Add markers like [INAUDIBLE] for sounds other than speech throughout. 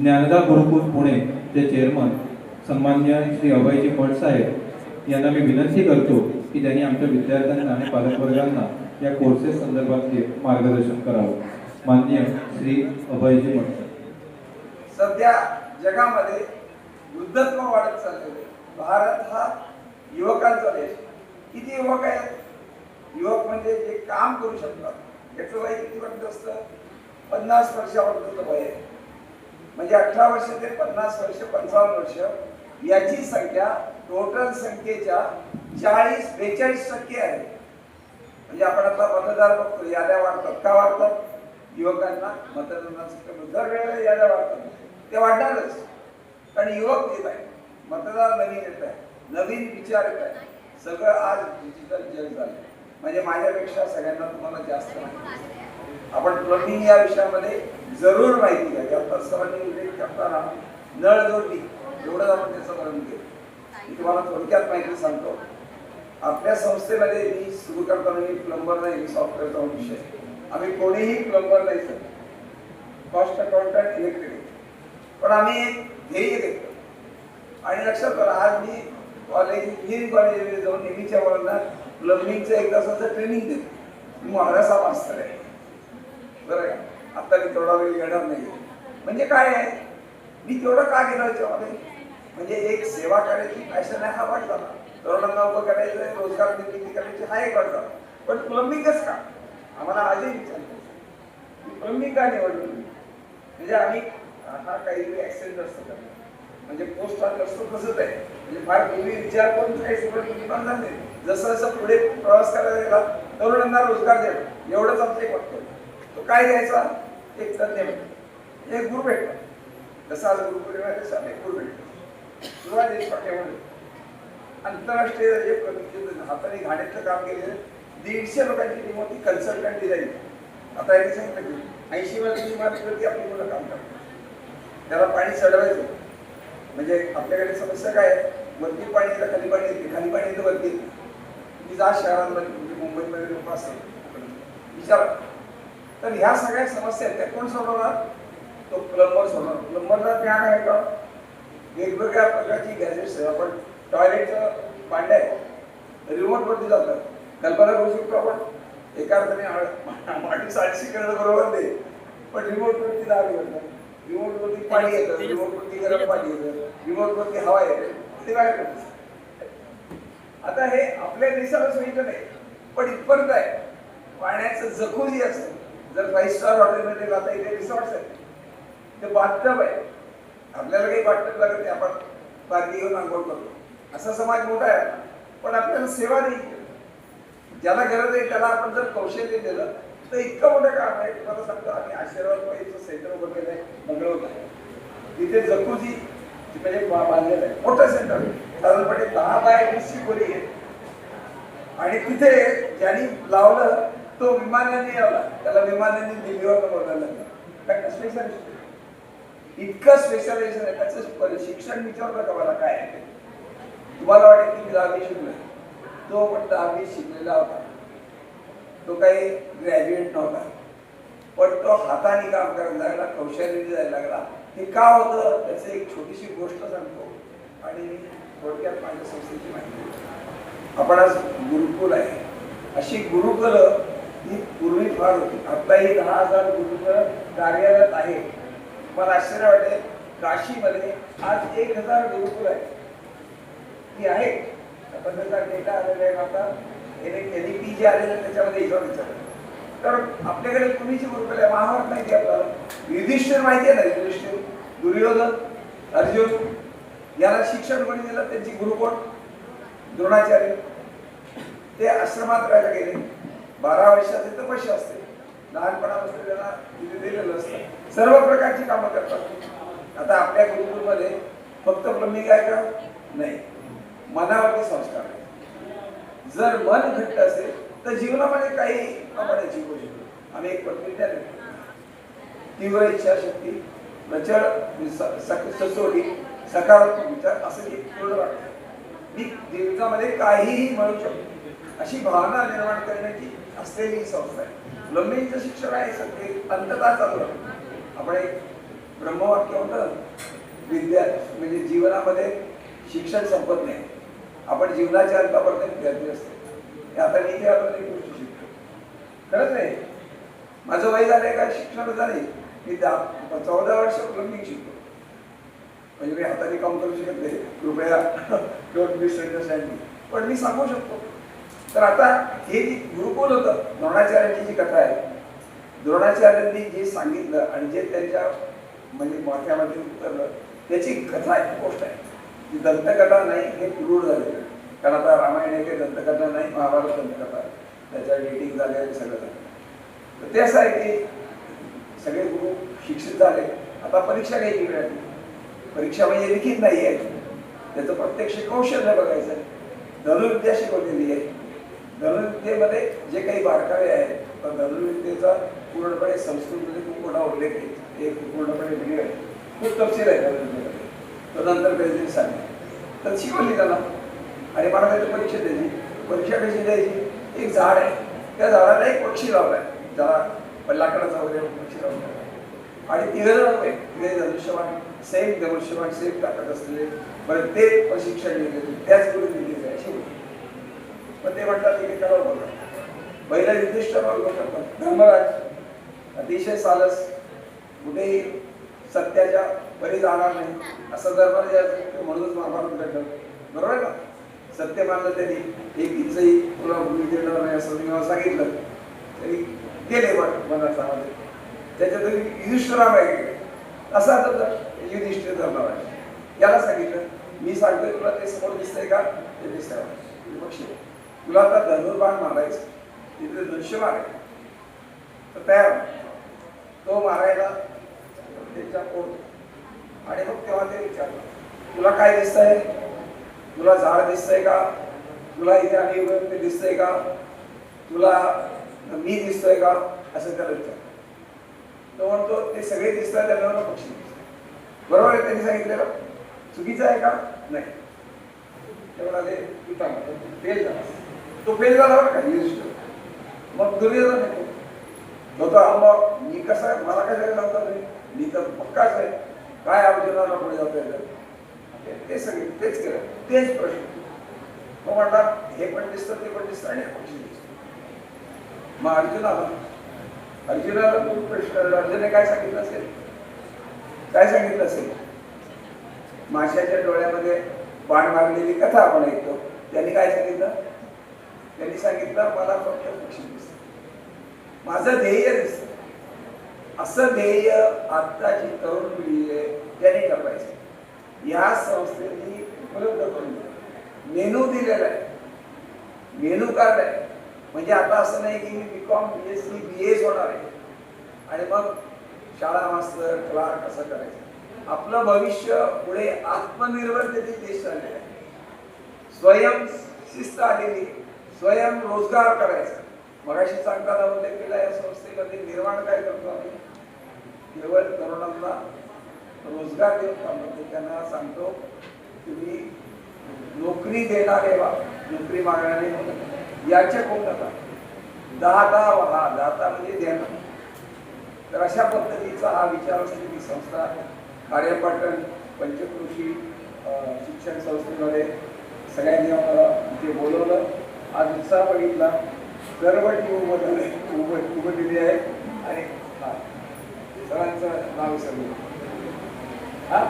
ज्ञानदा गुरुकुल पुणे चे चेअरमन सन्मान्य श्री अभयजी भट साहेब यांना मी विनंती करतो की त्यांनी आमच्या विद्यार्थ्यांना आणि पालकवर्गांना या कोर्सेस संदर्भातले मार्गदर्शन करावं. मान्य श्री अभयजी भट सध्या जगामध्ये वृद्धत्व वाढत चाललेले भारत हा युवकांचा देश किती युवक आहेत? युवक म्हणजे जे काम करू शकतात. याचं वय कितीपर्यंत असतं? पन्नास वर्षापर्यंत वय आहे. म्हणजे अठरा वर्ष ते पन्नास वर्ष पंचावन्न वर्ष याची संख्या टोटल संख्येच्या चाळीस बेचाळीस टक्के आहे. म्हणजे आपण आता मतदार बघतो याद्या वाढतात. का वाढतात? युवकांना मतदानाचं दरवेळेला याद्या वाढतात. ते वाढणारच. कारण युवक येत आहे. मतदार नवीन येत आहे. नवीन विचार येत आहे. सगळं आज डिजिटल जग झालं. म्हणजे माझ्यापेक्षा सगळ्यांना तुम्हाला जास्त माहिती आपण प्लंबिंग या विषयामध्ये जरूर माहिती घ्या. या सर्वांनी उल्लेख करताना नळ जोडली एवढंच आपण त्याचं वर्णन केलं. मी तुम्हाला थोडक्यात माहिती सांगतो. आपल्या संस्थेमध्ये मी सुरू करताना मी प्लंबर नाही सॉफ्टवेअरचा विषय आम्ही कोणीही प्लंबर नाही सर. कॉस्ट अकाउंटंट इलेक्ट्रिक पण आम्ही एक ध्येय घेतलं आणि लक्षात करा आज मी कॉलेज इंजिनिअरिंग कॉलेजमध्ये जाऊन नेहमीच्या मुलांना प्लंबिंगचं एक तासाचं ट्रेनिंग देतो. मी महाराष्ट्र मास्तर आहे. बरं आहे. आता मी तेवढा वेळ येणार नाही म्हणजे काय आहे? मी तेवढं का गेलो याच्यामध्ये? म्हणजे एक सेवा करायची पॅशन आहे हा वाट झाला तरुणांना उभं करायचं आहे रोजगार निर्मिती करायची हा एक वाट झाला पण प्लंबिंगच का? आम्हाला आजही विचारतो प्लंबिंग का निवडलं? म्हणजे आम्ही हा काही ऍक्सिडेंट असतो म्हणजे पोस्ट ऑफ असतो तसंच आहे. म्हणजे फार पूर्वी विचार करून काही सगळं निर्माण झाले जसं जसं पुढे प्रवास करायला गेला तरुणांना रोजगार द्यावा एवढंच आमचं एक वाटतं तो काय द्यायचा एक तज्ञ भेटतो एक गुरु भेटतो तसा आज गुरुपौर्णिमा तसा एक गुरु भेटतो सुरुवात देशपाट्यामध्ये आंतरराष्ट्रीय जे हाताने घाण्याचं काम केलेलं दीडशे लोकांची टीम होती कन्सल्टंट डिझाईन आता यांनी सांगितलं की ऐंशी वर्ष इमारतीवरती आपली मुलं काम करतात. त्याला पाणी चढवायचं. म्हणजे आपल्याकडे समस्या काय आहे? वरती पाणी येतं खाली पाणी येते. खाली पाणी येतं वरती येते. मी जा शहरांमध्ये म्हणजे मुंबईमध्ये लोक असतात. विचार. तर ह्या सगळ्या समस्या आहेत. त्या कोण सोडवणार? तो प्लंबर सोडवणार. प्लंबरला ज्ञान आहे का? वेगवेगळ्या प्रकारची गॅजेट्स आहे आपण टॉयलेटचं पांड्या आहे. रिमोट वरती कल्पना करू शकतो आपण. एका अर्थाने माणूस आळशी करणं बरोबर नाही. पण रिमोट वरती दार येतं रिमोट वरती पाणी येतं. रिमोट वरती गरम पाणी येतं. रिमोट वरती हवा येते. ते काय करतं आता हे आपल्या देशाला सोयीचं नाही. पण इथपर्यंत आहे. पाण्याचं जखुजी असतं. जर फाईव्ह स्टार हॉटेलमध्ये जाता इथे रिसॉर्ट्स आहेत. ते बाथटब आहे. आपल्याला काही बाथटब लागत नाही. आपण बाकी घेऊन आंघोळ करतो. असा समाज मोठा आहे. पण आपल्याला सेवा नाही ज्याला गरज आहे त्याला आपण जर कौशल्य दिलं तर इतकं मोठं काम आहे. तुम्हाला सांगतो आम्ही आशीर्वाद पाहिजे सेंटर उभं केलं आहे मंगळूर तिथे जकुजी म्हणजे बांधलेलं आहे. मोठं सेंटर साधारणपणे दहा बाय वीसची खोली आहे. आणि तिथे ज्यांनी लावलं तो विमानाने लावला त्याला विमानाने दिल्लीवर बोलायला लागला स्पेशल इतकं स्पेशलायझेशन आहे त्याचं शिक्षण विचारलं का मला काय आहे तुम्हाला वाटेल की मी दहावी शिकलोय. तो पण दहावी शिकलेला होता. तो काही ग्रॅज्युएट नव्हता. पण तो हाताने काम करायला लागला कौशल्याने जायला लागला. हे का होतं? त्याचं एक छोटीशी गोष्ट सांगतो. आणि थोडक्यात माझ्या संस्थेची माहिती. आपण आज गुरुकुल आहे. अशी गुरुकुल ही पूर्वी फार होती. आताही दहा हजार गुरुकुल कार्यरत आहे. मला आश्चर्य वाटेल काशीमध्ये आज एक हजार गुरुकुल आहे. ती आहे. आपण त्याचा डेटा आलेला आहे आता एन पी जे आलेलं आहे त्याच्यामध्ये याच्यावर विचार तर आपल्याकडे कुणीची गुरुकुल आहे महाभारत माहिती आपल्याला. युधिष्ठिर माहिती आहे ना युधिष्ठिर? दुर्योधन अर्जुन याला शिक्षण कोणी दिलं? त्यांची गुरु कोण द्रोणाचार्य. ते आश्रमात राहायला गेले. बारा वर्षाचे पैसे असते. लहानपणापासून त्यांना तिथे दिलेलं असतं. सर्व प्रकारची कामं करतात. आता आपल्या गुरुकुलमध्ये फक्त प्लंबिंग आहे का? नाही. मनावरती संस्कार आहे जर मन घट्ट असेल तर जीवनामध्ये काही आपण जीवू शकतो आम्ही एक पत्रिका द्यायला तीव्र इच्छाशक्ती प्रचळ सक- सचोटी सकारात्मक विचार असं एक पूर्ण वाटतं मी जीवनामध्ये काहीही म्हणू शकतो अशी भावना निर्माण करण्याची असलेली संस्था आहे प्लंबिंगचं शिक्षण आहे सगळे अंतता चालू आपण एक ब्रह्मवाक्य होतं विद्या म्हणजे जीवनामध्ये शिक्षण संपत नाही. आपण जीवनाच्या अंतापर्यंत विद्यार्थी असतो. आता मी ते आलो एक गोष्ट शिकतो खरंच नाही. माझं वय झालंय का शिक्षण झाले. मी दहा चौदा वर्ष प्लंबिंग शिकतो म्हणजे मी हाताने काम करू शकत नाही. कृपया [LAUGHS] डोंट मिसअंडरस्टँड पण मी सांगू शकतो. तर आता हे जी गुरुकुल होतं द्रोणाचार्यांची जी कथा आहे द्रोणाचार्यांनी जे सांगितलं आणि जे त्यांच्या म्हणजे मोठ्यामध्ये उतरलं त्याची कथा एक गोष्ट आहे. ती दंतकथा नाही हे रूढ झाले कारण आता रामायण हे काही दंतकथा नाही महाभारत दंतकथा त्याच्या डेटिंग झाले आणि सगळं झालं. तर ते असं आहे की सगळे गुरु शिक्षित झाले. आता परीक्षा घ्यायची वेळ आली. परीक्षा म्हणजे लिखित नाही आहे. त्याचं प्रत्यक्ष कौशल्य बघायचं आहे. धनुर्विद्या शिकवलेली आहे. धनुर्विद्येमध्ये जे काही बारकावे आहेत तर धनुर्विद्येचा पूर्णपणे संस्कृतमध्ये खूप मोठा उल्लेख आहे. एक पूर्णपणे व्हिडिओ आहे खूप तपशील आहे धनुर्विद्येमध्ये तो नंतर कधीतरी सांगेल तर शिकवली त्याला आणि मला त्याची परीक्षा द्यायची. परीक्षा कशी द्यायची? एक झाड आहे. त्या झाडाला एक पक्षी लावलाय. ज्याला लाकडाचा वगैरे पक्षी लावलाय आणि तिघ जण होते तिघे धनुष्यवान सेम धनुष्यवान सेम टाकत असलेले बरं ते प्रशिक्षण दिले त्याच गुरु दिली जायची होती. पण ते म्हणतात की करावं बघा पहिला निर्दिष्ट धर्मराज अतिशय सालस कुठेही सत्याच्या बरी जाणार नाही असं धर्मराज म्हणूनच महाभारत घडलं बरोबर आहे का? सत्य मानलं त्यांनी एक इंचही तुला भूमी देणार नाही असं मी सांगितलं. तरी गेले पण मनासामध्ये त्याच्यात युधिष्ठराम आहे. असं आता जर युधिष्ठिर धर्मराज. याला सांगितलं मी सांगतोय तुला ते समोर दिसतंय का? ते दिसतंय. पक्षी तुला आता धनुर्बाण मारायचं तिथे दृश्यमान आहे तर तयार तो मारायला त्याच्या पोट. आणि मग तेव्हा ते विचारलं तुला काय दिसतंय? तुला झाड दिसतंय का? तुला इथे आणि ते दिसतंय का? तुला मी दिसतोय का? असं त्याला विचार तो म्हणतो ते सगळे दिसतात त्याला पक्षी दिसतात. बरोबर आहे त्यांनी सांगितलेलं? चुकीचं आहे का? नाही. ते म्हणाले म्हणतो चांगला फेल झाला तो फेल झाला बरं का युधिष्ठिर मग दुर्योधन आहे. तो तर मग मी कसा आहे? मला काय नव्हतं नाही मी तर पक्काच आहे. काय अर्जुनाला पुढे जाता येतं ते सगळे तेच केलं. तेच प्रश्न. मग म्हणतात हे पण दिसतं ते पण दिसतं आणि हे पक्षी दिसतं. मग अर्जुनाला अर्जुनाला खूप प्रश्न अर्जुने काय सांगितलं असेल? काय सांगितलं असेल? माशाच्या डोळ्यामध्ये बाण मारलेली कथा आपण ऐकतो. त्यांनी काय सांगितलं? त्यांनी सांगितलं मला फक्त पक्षी दिसत. माझं ध्येय दिसत. असं ध्येय आत्ताची तरुण पिढी आहे त्याने ठरवायचं या संस्थेने उपलब्ध करून दिलं. मेनू दिलेला आहे. मेनू कार्ड आहे. म्हणजे आता असं नाही की मी B com B S C B S होणार आहे. आणि मग शाळा मास्तर क्लार्क असं करायचं. आपलं भविष्य पुढे आत्मनिर्भरतेचे देश झाले आहे. स्वयं शिस्त आलेली स्वयं रोजगार करायचा. मगाशी सांगताना उल्लेख केला या संस्थेमध्ये निर्माण काय करतो आम्ही? केवळ तरुणांना रोजगार देऊन काम त्यांना सांगतो तुम्ही नोकरी देणारे वा नोकरी मागणारे याच्या कोण नका दाता वा दाता म्हणजे देणं. तर अशा पद्धतीचा हा विचार असलेली संस्था कार्यपाटण पंचकृषी शिक्षण संस्थेमध्ये सगळ्यांनी आम्हाला इथे बोलवलं. आज उत्साह बघितला सर्व टीम उभं उभं दिली आहे आणि सरांचं नाव विसरलं हा?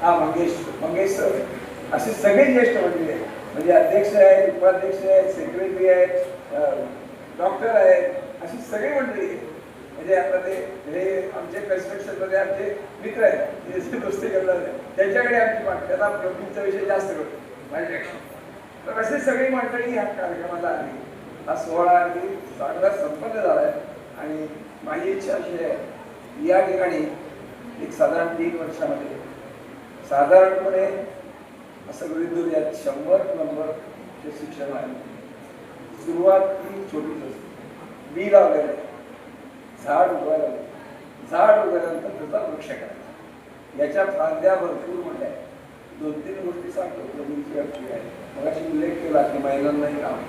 हा मंगेश मंगेश सर. असे सगळे ज्येष्ठ मंडळी आहेत. म्हणजे अध्यक्ष आहेत उपाध्यक्ष आहेत सेक्रेटरी आहेत डॉक्टर आहेत अशी सगळी मंडळी आहेत. म्हणजे आता ते हे आमचे कन्स्ट्रक्शनमध्ये आमचे मित्र आहेत. जे जे दोस्ती करतात त्यांच्याकडे आमची मागणी. त्यांना प्रोटीनचा विषय जास्त करतो माझ्यापेक्षा. तर असे सगळी मंडळी ह्या कार्यक्रमाला आली. हा सोहळा अगदी चांगला संपन्न झाला आहे आणि माझी इच्छा अशी आहे या ठिकाणी एक साधारण तीन वर्षामध्ये साधारणपणे असं गृहित धरूयात शंभर नंबरचे शिक्षण आहे सुरुवात ही छोटीच असते. बी लावलेलं झाड उगवायला झाड उभारल्यानंतर त्याचा वृक्ष करायचा याच्या फांद्या भरपूर म्हणल्या आहेत. दोन तीन गोष्टी सांगतो जमिनीची व्याप्ती आहे मगाशी उल्लेख केला की महिलांनाही काम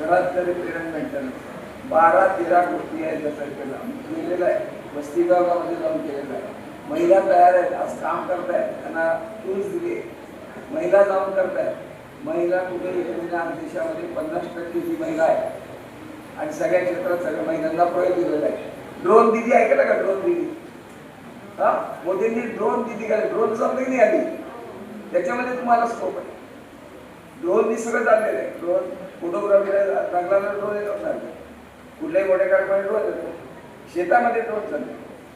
घरात तरी प्रेरण मेंटेनन्स बारा तेरा गोष्टी आहेत त्याचा केला केलेला आहे. वस्ती गावामध्ये जाऊन केलेला आहे. महिला तयार आहेत. आज काम करतायत. त्यांना टूल्स दिले. महिला जाऊन करतायत. महिला कुठे म्हणजे आमच्या देशामध्ये पन्नास टक्के जी महिला आहे आणि सगळ्या क्षेत्रात सगळ्या महिलांना प्रयोग दिलेला आहे. ड्रोन दिदी ऐकलं का? ड्रोन दिदी हा? मोदींनी ड्रोन दिदी का? ड्रोन समजली नाही आली त्याच्यामध्ये तुम्हाला स्कोप आहे. ड्रोननी सगळं चाललेलं आहे. ड्रोन फोटोग्राफीला चांगला ड्रोन येतो चालले कुठल्याही मोठ्या कारखान्यात ड्रोन येतो. शेतामध्ये ड्रोन चालले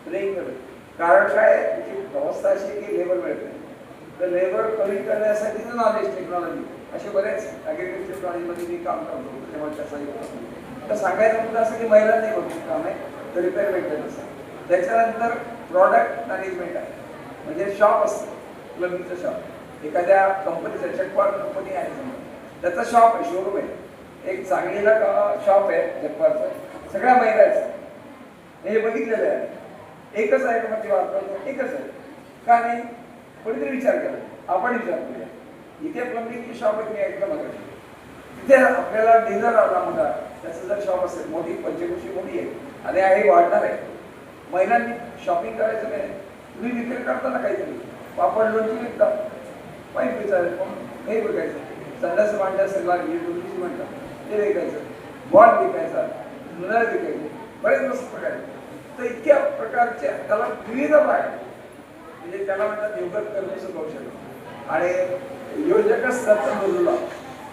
प्लेईंग कारण काय आहे? त्याची अवस्था अशी की लेबर मिळत. नाही तर लेबर कमी करण्यासाठी नॉलेज टेक्नॉलॉजी असे बरेच ॲग्रिकल्चर कॉलेजमध्ये मी काम करतो. तेव्हा त्याचा तर सांगायचं मुद्दा असं की महिलांनी भरपूर काम आहे. तर रिपेअर मेंटेनन्स त्याच्यानंतर प्रॉडक्ट मॅनेजमेंट आहे. म्हणजे शॉप असतं. प्लम्बिंगचं शॉप एखाद्या कंपनीचा चकवार कंपनी आहे समजा त्याचा शॉप आहे शोरूम आहे. एक सांगलीला शॉप आहे चकवारचं सगळ्या महिला हे बघितलेलं आहे. एकच आहे का म्हणजे मध्ये वापरतो एकच आहे. का नाही? कोणीतरी विचार केला आपण विचार करूया. इथे प्लंबिंगची शॉप आहे मी ऐकलं मग तिथे आपल्याला डिझर आला मोठा त्याचं जर शॉप असेल मोठी पंचकृषी मोठी आहे. आणि आहे वाढणार आहे. महिलांनी शॉपिंग करायचं नाही. तुम्ही विक्री करताना काहीतरी. आपण लोणची विकता. पाईप विचार हे विकायचं संडास मांडा सल्ला लागली डोंगरीची म्हणतात ते विकायचं. बॉल विकायचा. नळ विकायचे. बरेच मस्त प्रकार तर इतक्या प्रकारच्या त्याला विविध भाग म्हणजे त्याला म्हणतात योगत करणं कौशल्य आणि योजक सत्य बोलला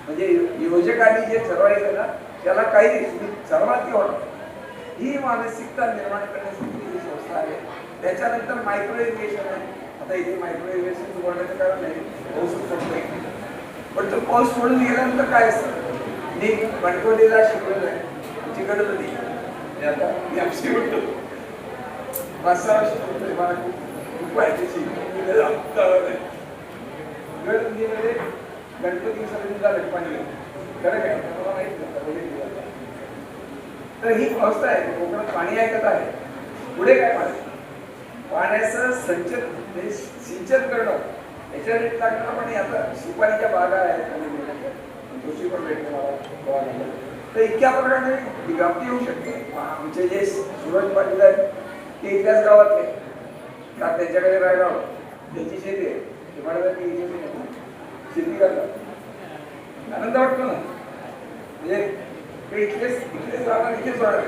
म्हणजे योजकांनी जे ठरवायचं ना त्याला काही सर्वात होणार. ही मानसिकता निर्माण करण्यासाठी ही संस्था आहे त्याच्यानंतर मायक्रो एज्युकेशन आहे. आता इथे मायक्रो इरिगेशन बोलण्याचं कारण नाही. पाऊस पडतोय पण तो पाऊस पडून गेल्यानंतर काय असतं? मी भटकवलेला शिकवलं आहे तिकडं नदी मी आता मी आमची म्हणतो. पाच मला. खूप पाहिजेची गणपतीमध्ये गणपती विसर्जन झालं पाणी खरं काय? मला माहीत नव्हतं तर ही अवस्था आहे. कोकणात पाणी ऐकत आहे. पुढे काय पाणी? पाण्याचं संचन ते सिंचन करणं. याच्या रेट लागणार पण आता सुपारीच्या बागा आहेत म्हणजे जोशी पण भेटले मला तर इतक्या प्रकारे गप्ती येऊ शकते. आमचे जे सूरज पाटील आहेत ते इतक्याच गावातले का त्यांच्याकडे रायगाव त्याची शेती आहे. ते म्हणाले की शेती करतात. आनंद वाटतो ना? म्हणजे ते इथलेच इथलेच राहणार इथेच राहणार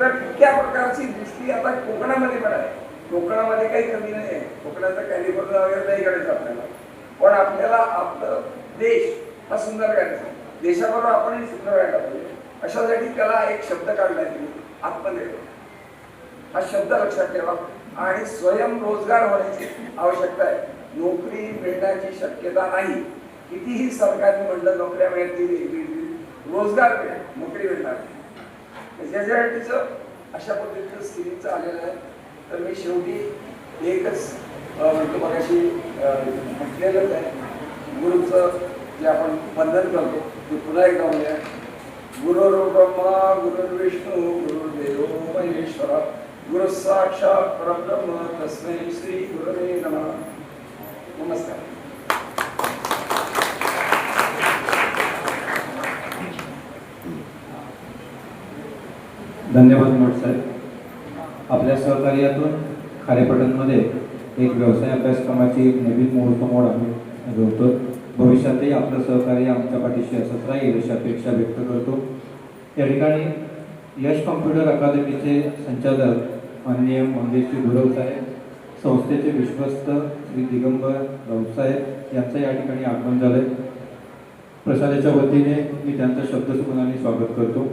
तर इतक्या प्रकारची दृष्टी आता कोकणामध्ये पण आहे. कोकणामध्ये काही कमी नाही आहे. कोकणाचा कॅलिफोर्निया वगैरे नाही करायचं आपल्याला. पण आपल्याला आपलं देश हा सुंदर करायचा देशाबरोबर आपणही सुंदर व्हायला पाहिजे अशासाठी त्याला एक शब्द काढण्यात येईल आत्मनिर्भर. हा शब्द लक्षात ठेवा. आणि स्वयंरोजगार होण्याची आवश्यकता आहे. नोकरी मिळण्याची शक्यता नाही. कितीही सरकारने म्हणलं नोकऱ्या मिळतील रोजगार मिळेल नोकरी मिळणार नाही. अशा पद्धतीचं स्किलिंगचं आलेलं आहे. तर मी शेवटी एकच अं, म्हणतो मगाशी म्हटलेलंच आहे. गुरुचं जे आपण वंदन करतो ते पुन्हा एकदा म्हणूया. गुरुर्ब्रह्मा गुरुर्विष्णू गुरुर्देव महेश्वरा. गुरु साक्षात परब्रह्म तस्मै श्री गुरवे नम. नमस्कार. धन्यवाद मोठ साहेब. आपल्या सहकार्यातून खारेपटणमध्ये एक व्यवसाय अभ्यासक्रमाची एक नवीन मुहूर्तमोड आम्ही जोडतो. भविष्यातही आपलं सहकार्य आमच्या पाठीशी असत राहील अशी अपेक्षा व्यक्त करतो. या ठिकाणी यश कॉम्प्युटर अकादमीचे संचालक माननीय मंगेशजी गुरव साहेब संस्थेचे विश्वस्त श्री दिगंबर राऊतसाहेब यांचं या ठिकाणी आगमन झालंय. प्रसादाच्या वतीने मी त्यांचं शब्दसुमनाने स्वागत करतो.